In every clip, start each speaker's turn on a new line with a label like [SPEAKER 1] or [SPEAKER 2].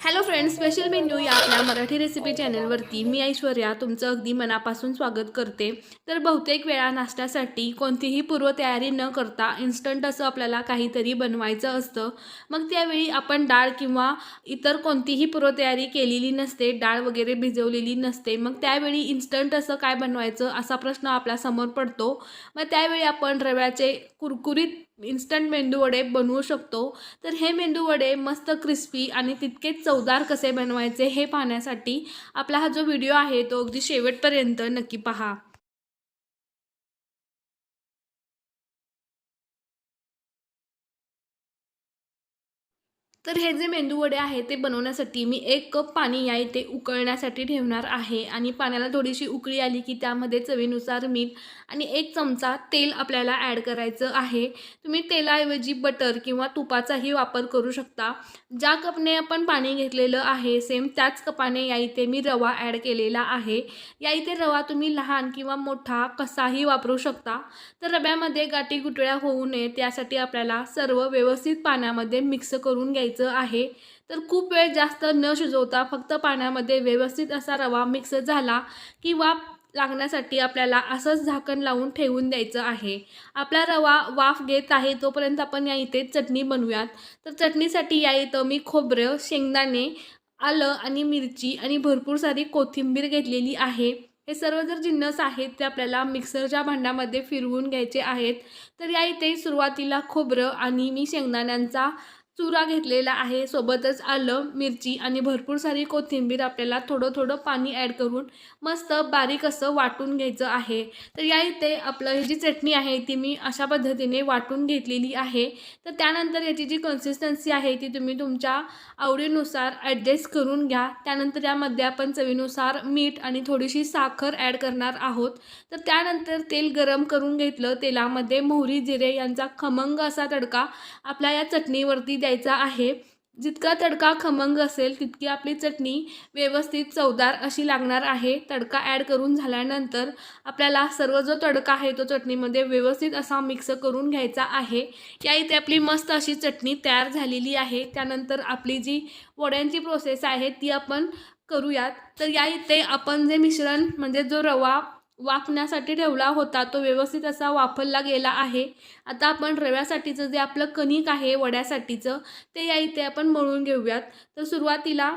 [SPEAKER 1] Hello friends special menu या आपल्या Marathi recipe चॅनलवरती मी ऐश्वर्या तुमचं अगदी मनापासून स्वागत करते. तर बहुतेक वेळा नाश्त्यासाठी कोणतीही पूर्वतयारी न करता इन्स्टंट असं आपल्याला काहीतरी बनवायचं असतं. मग त्यावेळी आपण डाळ किंवा इतर कोणतीही पूर्वतयारी केलेली नसते डाळ वगैरे भिजवलेली नसते. मग त्यावेळी इन्स्टंट असं काय बनवायचं असा प्रश्न आपल्यासमोर पडतो. मग त्यावेळी आपण रव्याचे कुरकुरीत इन्स्टंट मेंदूवडे बनवू शकतो. तर हे मेंदूवडे मस्त क्रिस्पी आणि तितकेच चवदार कसे बनवायचे हे पाहण्यासाठी आपला हा जो व्हिडिओ आहे तो अगदी शेवटपर्यंत नक्की पहा. तर हे जे मेंदूवडे आहे ते बनवण्यासाठी मी एक कप पाणी या इथे उकळण्यासाठी ठेवणार आहे. आणि पाण्याला थोडीशी उकळी आली की त्यामध्ये चवीनुसार मीठ आणि एक चमचा तेल आपल्याला ॲड करायचं आहे. तुम्ही तेलाऐवजी बटर किंवा तुपाचाही वापर करू शकता. ज्या कपने आपण पाणी घेतलेलं आहे सेम त्याच कपाने या इथे मी रवा ॲड केलेला आहे. या इथे रवा तुम्ही लहान किंवा मोठा कसाही वापरू शकता. तर रव्यामध्ये गाठी गुटळ्या होऊ नये त्यासाठी आपल्याला सर्व व्यवस्थित पाण्यामध्ये मिक्स करून घ्यायचं आहे. तर खूप वेळ जास्त न शिजवता फक्त पाण्यामध्ये व्यवस्थित असा रवा मिक्स झाला किंवा लागण्यासाठी आपल्याला असंच झाकण लावून ठेवून द्यायचं आहे. आपला रवा वाफ घेत आहे तोपर्यंत आपण या इथे चटणी बनवूयात. तर चटणीसाठी या इथं मी खोबरं शेंगदाणे आलं आणि मिरची आणि भरपूर सारी कोथिंबीर घेतलेली आहे. हे सर्व जर जिन्नस आहेत ते आपल्याला मिक्सरच्या भांड्यामध्ये फिरवून घ्यायचे आहेत. तर या इथे सुरुवातीला खोबरं आणि मी शेंगदाण्यांचा चुरा घेतलेला आहे. सोबतच आलं मिरची आणि भरपूर सारी कोथिंबीर आपल्याला थोडं थोडं पाणी ॲड करून मस्त बारीक असं वाटून घ्यायचं आहे. तर या इथे आपलं ही जी चटणी आहे ती मी अशा पद्धतीने वाटून घेतलेली आहे. तर त्यानंतर याची जी कन्सिस्टन्सी आहे ती तुम्ही तुमच्या आवडीनुसार ॲडजस्ट करून घ्या. त्यानंतर यामध्ये आपण चवीनुसार मीठ आणि थोडीशी साखर ॲड करणार आहोत. तर त्यानंतर तेल गरम करून घेतलं तेलामध्ये मोहरी जिरे यांचा खमंग असा तडका आपल्या या चटणीवरती द्यायचा आहे. जितका तडका खमंग असेल तितकी आपली चटणी व्यवस्थित चवदार अशी लागणार आहे. तडका ॲड करून झाल्यानंतर आपल्याला सर्व जो तडका आहे तो चटणीमध्ये व्यवस्थित असा मिक्स करून घ्यायचा आहे. या इथे आपली मस्त अशी चटणी तयार झालेली आहे. त्यानंतर आपली जी वड्यांची प्रोसेस आहे ती आपण करूयात. तर या इथे आपण जे मिश्रण म्हणजे जो रवा वाफण्यासाठी ठेवला होता तो व्यवस्थित असा वाफरला गेला आहे. आता आपण रव्यासाठीचं जे आपलं कणिक आहे वड्यासाठीचं ते या इथे आपण मळून घेऊयात. तर सुरुवातीला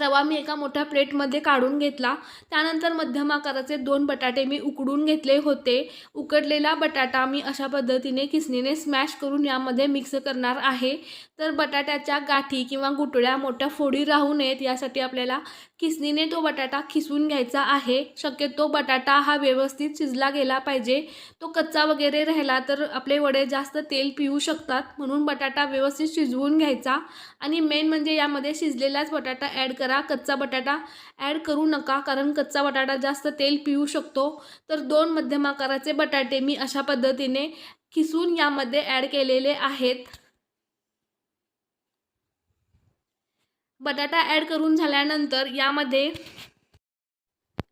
[SPEAKER 1] रवा मी एका मोठ्या प्लेटमध्ये काढून घेतला. त्यानंतर मध्यम आकाराचे दोन बटाटे मी उकडून घेतले होते. उकडलेला बटाटा मी अशा पद्धतीने किसणीने स्मॅश करून यामध्ये मिक्स करणार आहे. तर बटाट्याच्या गाठी किंवा गुटळ्या मोठ्या फोडी राहू नयेत यासाठी आपल्याला किसणीने तो बटाटा खिसून घ्यायचा आहे. शक्यतो बटाटा हा व्यवस्थित शिजला गेला पाहिजे. तो कच्चा वगैरे राहिला तर आपले वडे जास्त तेल पिऊ शकतात म्हणून बटाटा व्यवस्थित शिजवून घ्यायचा. आणि मेन म्हणजे यामध्ये शिजलेलाच बटाटा ॲड कर करा कच्चा बटाटा ॲड करू नका कारण कच्चा बटाटा जास्त तेल पिऊ शकतो. तर दोन मध्यम आकाराचे बटाटे मी अशा पद्धतीने खिसून यामध्ये ॲड केलेले आहेत. बटाटा ॲड करून झाल्यानंतर यामध्ये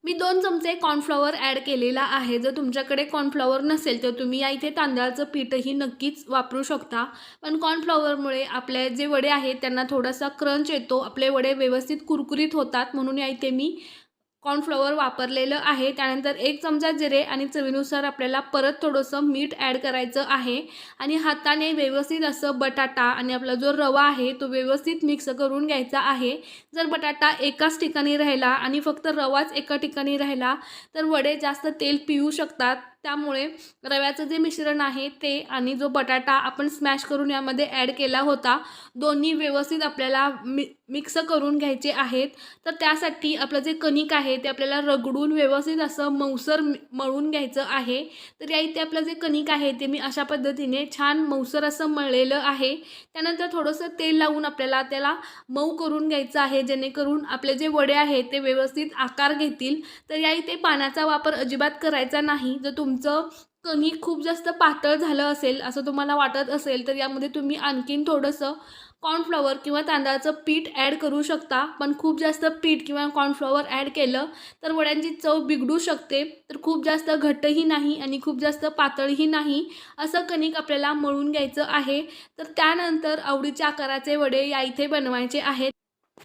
[SPEAKER 1] मी दोन चमचे कॉर्नफ्लॉवर ॲड केलेला आहे. जर तुमच्याकडे कॉर्नफ्लॉवर नसेल तर तुम्ही या इथे तांदळाचं पीठही नक्कीच वापरू शकता. पण कॉर्नफ्लॉवरमुळे आपले जे वडे आहेत त्यांना थोडासा क्रंच येतो. आपले वडे व्यवस्थित कुरकुरीत होतात म्हणून या इथे मी कॉर्नफ्लॉवर वापरलेलं आहे. त्यानंतर एक चमचा जिरे आणि चवीनुसार आपल्याला परत थोडंसं मीठ ॲड करायचं आहे. आणि हाताने व्यवस्थित असं बटाटा आणि आपला जो रवा आहे तो व्यवस्थित मिक्स करून घ्यायचा आहे. जर बटाटा एकाच ठिकाणी राहिला आणि फक्त रवाच एका ठिकाणी राहिला तर वडे जास्त तेल पिऊ शकतात. त्यामुळे रव्याचं जे मिश्रण आहे ते आणि जो बटाटा आपण स्मॅश करून यामध्ये ॲड केला होता दोन्ही व्यवस्थित आपल्याला मि मिक्स करून घ्यायचे आहेत. तर त्यासाठी आपलं जे कणिक आहे ते आपल्याला रगडून व्यवस्थित असं मऊसर मळून घ्यायचं आहे. तर या इथे आपलं जे कणिक आहे ते मी अशा पद्धतीने छान मऊसर असं मळलेलं आहे. त्यानंतर थोडंसं तेल लावून आपल्याला त्याला मऊ करून घ्यायचं आहे जेणेकरून आपले जे वडे आहेत ते व्यवस्थित आकार घेतील. तर या इथे पाण्याचा वापर अजिबात करायचा नाही. जर तुमचं कणिक खूप जास्त पातळ झालं असेल असं तुम्हाला वाटत असेल तर यामध्ये तुम्ही आणखीन थोडंसं कॉर्नफ्लॉवर किंवा तांदळाचं पीठ ॲड करू शकता. पण खूप जास्त पीठ किंवा कॉर्नफ्लॉवर ॲड केलं तर वड्यांची चव बिघडू शकते. तर खूप जास्त घट्टही नाही आणि खूप जास्त पातळही नाही असं कणिक आपल्याला मळून घ्यायचं आहे. तर त्यानंतर आवडीच्या आकाराचे वडे या इथे बनवायचे आहेत.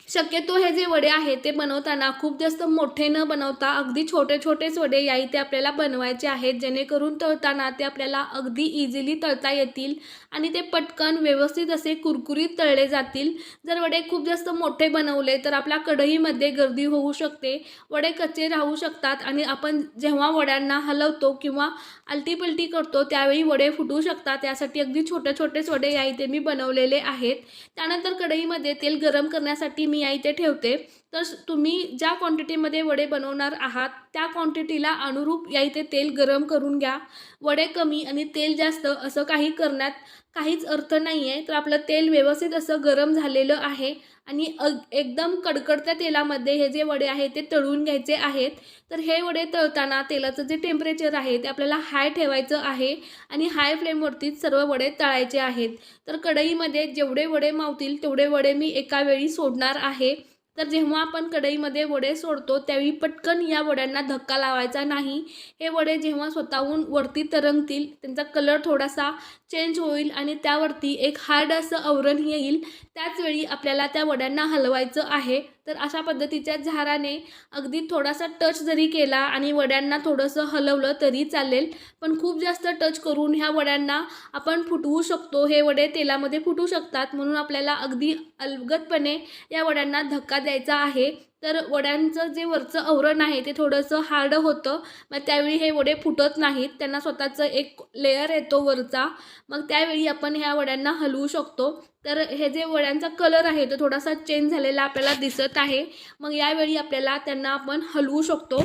[SPEAKER 1] शक्यतो हे जे वडे आहेत ते बनवताना खूप जास्त मोठे न बनवता अगदी छोटे छोटेच वडे या इथे आपल्याला बनवायचे आहेत. जेणेकरून तळताना ते आपल्याला अगदी इझिली तळता येतील आणि ते पटकन व्यवस्थित असे कुरकुरीत तळले जातील. जर वडे खूप जास्त मोठे बनवले तर आपल्या कढईमध्ये गर्दी होऊ शकते. वडे कच्चे राहू शकतात आणि आपण जेव्हा वड्यांना हलवतो किंवा अल्टीपल्टी करतो त्यावेळी वडे फुटू शकतात. त्यासाठी अगदी छोटे छोटेच वडे या इथे मी बनवलेले आहेत. त्यानंतर कढईमध्ये तेल गरम करण्यासाठी मी या इथे ठेवते. तर तुम्ही ज्या क्वांटिटीमध्ये वडे बनवणार आहात त्या क्वांटिटीला अनुरूप या इथे तेल गरम करून घ्या. वडे कमी आणि तेल जास्त असं काही करण्यात काहीच अर्थ नाही आहे तर आपलं तेल व्यवस्थित असं गरम झालेलं आहे आणि अग एकदम कडकडत्या तेलामध्ये हे जे वडे आहेत ते तळून घ्यायचे आहेत. तर हे वडे तळताना तेलाचं जे टेम्परेचर आहे ते आपल्याला हाय ठेवायचं आहे आणि हाय फ्लेमवरतीच सर्व वडे तळायचे आहेत. तर कढईमध्ये जेवढे वडे मावतील तेवढे वडे मी एका वेळी सोडणार आहे. तर जेव्हा आपण कढईमध्ये वडे सोडतो त्यावेळी पटकन या वड्यांना धक्का लावायचा नाही. हे वडे जेव्हा स्वतःहून वरती तरंगतील त्यांचा कलर थोडासा चेंज होईल आणि त्यावरती एक हार्ड असं आवरण येईल. त्याचवेळी आपल्याला त्या वड्यांना हलवायचं आहे. तर अशा पद्धतीच्या झाराने अगदी थोडासा टच जरी केला आणि वड्यांना थोडंसं हलवलं तरी चालेल. पण खूप जास्त टच करून ह्या वड्यांना आपण फुटवू शकतो. हे वडे तेलामध्ये फुटू शकतात. म्हणून आपल्याला अगदी अलगतपणे या वड्यांना धक्का द्यायचा आहे. तर वड्यांचं जे वरचं आवरण आहे ते थोडंसं हार्ड होतं. मग त्यावेळी हे वडे फुटत नाहीत. त्यांना स्वतःचं एक लेअर येतो वरचा. मग त्यावेळी आपण ह्या वड्यांना हलवू शकतो. तर हे जे वड्यांचा कलर आहे तो थोडासा चेंज झालेला आपल्याला दिसत आहे. मग यावेळी आपल्याला त्यांना आपण हलवू शकतो.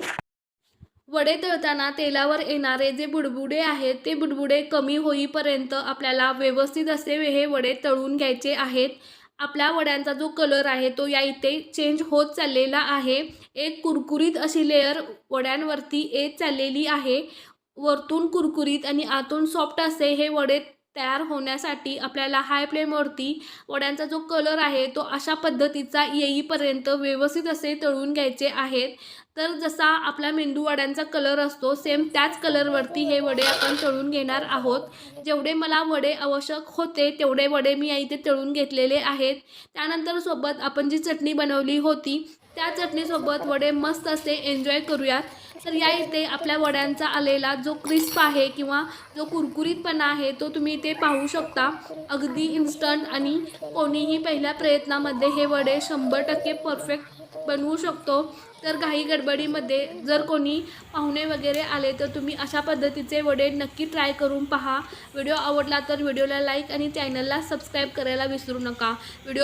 [SPEAKER 1] वडे तळताना तेलावर येणारे जे बुडबुडे आहेत ते बुडबुडे कमी होईपर्यंत आपल्याला व्यवस्थित असे हे वडे तळून घ्यायचे आहेत. आपल्या वड्यांचा जो कलर आहे तो या इथे चेंज होत चाललेला आहे. एक कुरकुरीत अशी लेअर वड्यांवरती येत चाललेली आहे. वरतून कुरकुरीत आणि आतून सॉफ्ट असे हे वडे तयार होण्यासाठी आपल्याला हाय फ्लेमवरती वड्यांचा जो कलर आहे तो अशा पद्धतीचा येईपर्यंत व्यवस्थित असे तळून घ्यायचे आहेत. तर जसा आपला मेंदू वड्यांचा कलर असतो सेम त्याच कलरवरती हे वडे आपण तळून घेणार आहोत. जेवढे मला वडे आवश्यक होते तेवढे वडे मी इथे तळून घेतलेले आहेत. त्यानंतर सोबत आपण जी चटणी बनवली होती त्या चटणीसोबत वडे मस्त असे एन्जॉय करूयात. तर या इथे आपल्या वड्यांचा आलेला जो क्रिस्प आहे किंवा जो कुरकुरीतपणा आहे तो तुम्ही इथे पाहू शकता. अगदी इन्स्टंट आणि कोणीही पहिल्या प्रयत्नामध्ये हे वडे शंभर टक्के परफेक्ट बनवू शकतो. तर काही गडबडीमध्ये जर कोणी पाहुणे वगैरे आले तर तुम्ही अशा पद्धतीचे वडे नक्की ट्राय करून पहा. व्हिडिओ आवडला तर व्हिडिओला लाईक आणि चॅनलला सबस्क्राईब करायला विसरू नका. व्हिडिओ